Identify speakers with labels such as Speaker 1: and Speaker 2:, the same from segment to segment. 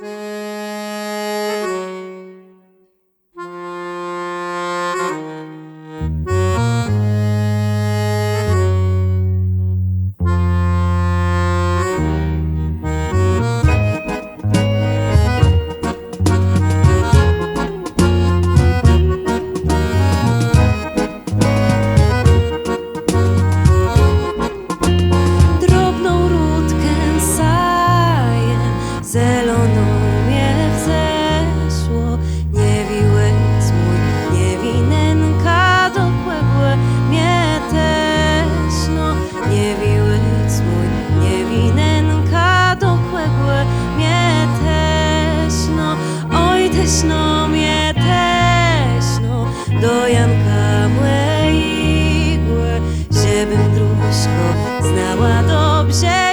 Speaker 1: Música Janka młe igłe Żebym dróżko znała dobrze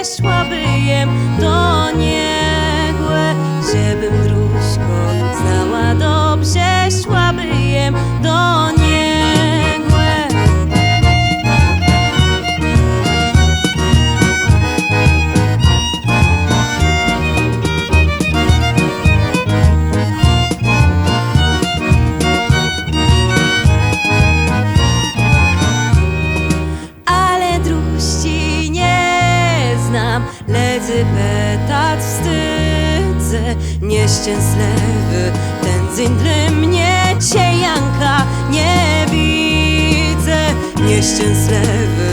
Speaker 1: Ledzy petat wstydzę Nieszczęslewy ten zindry mnie Janka nie widzę. Nieszczęslewy